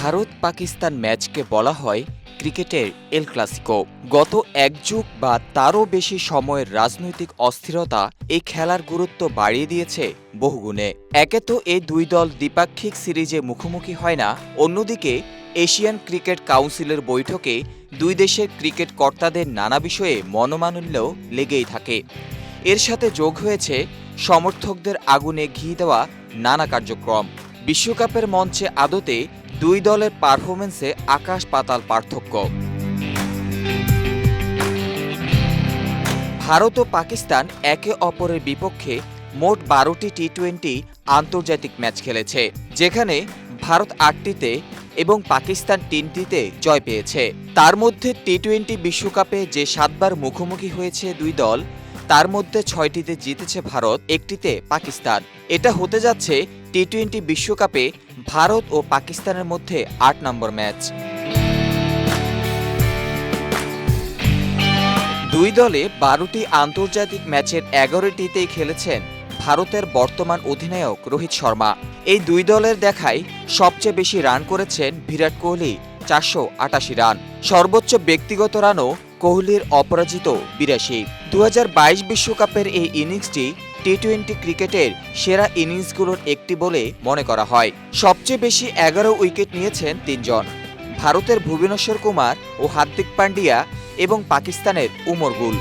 ভারত পাকিস্তান ম্যাচকে বলা হয় ক্রিকেটের এল ক্লাসিকো। গত এক যুগ বা তারও বেশি সময়ের রাজনৈতিক অস্থিরতা এই খেলার গুরুত্ব বাড়িয়ে দিয়েছে বহুগুণে। একে তো এই দুই দল দ্বিপাক্ষিক সিরিজে মুখোমুখি হয় না, অন্যদিকে এশিয়ান ক্রিকেট কাউন্সিলের বৈঠকে দুই দেশের ক্রিকেট কর্তাদের নানা বিষয়ে মনোমানুল্য লেগেই থাকে। এর সাথে যোগ হয়েছে সমর্থকদের আগুনে ঘি দেওয়া নানা কার্যক্রম। বিশ্বকাপের মঞ্চে আদতে দুই দলের পারফরমেন্সে আকাশ পাতাল পার্থক্য। ভারত ও পাকিস্তান একে অপরের বিপক্ষে মোট বারোটি টি টোয়েন্টি আন্তর্জাতিক ম্যাচ খেলেছে, যেখানে ভারত আটটিতে এবং পাকিস্তান তিনটিতে জয় পেয়েছে। তার মধ্যে টি টোয়েন্টি বিশ্বকাপে যে সাতবার মুখোমুখি হয়েছে দুই দল, তার মধ্যে ছয়টিতে জিতেছে ভারত, একটিতে পাকিস্তান। এটা হতে যাচ্ছে টি টোয়েন্টি বিশ্বকাপে ভারত ও পাকিস্তানের মধ্যে আট নম্বর ম্যাচ। দুই দলে বারোটি আন্তর্জাতিক ম্যাচের এগারোটিতেই খেলেছেন ভারতের বর্তমান অধিনায়ক রোহিত শর্মা। এই দুই দলের দেখায় সবচেয়ে বেশি রান করেছেন বিরাট কোহলি, চারশো আটাশি রান। সর্বোচ্চ ব্যক্তিগত রানও কোহলির অপরাজিত বিরাশি। দু বিশ্বকাপের এই ইনিংসটি টি টোয়েন্টি ক্রিকেটের সেরা ইনিংসগুলোর একটি বলে মনে করা হয়। সবচেয়ে বেশি এগারো উইকেট নিয়েছেন তিনজন। ভারতের ভুবনেশ্বর কুমার ও হার্দিক পান্ডিয়া এবং পাকিস্তানের উমর গুল।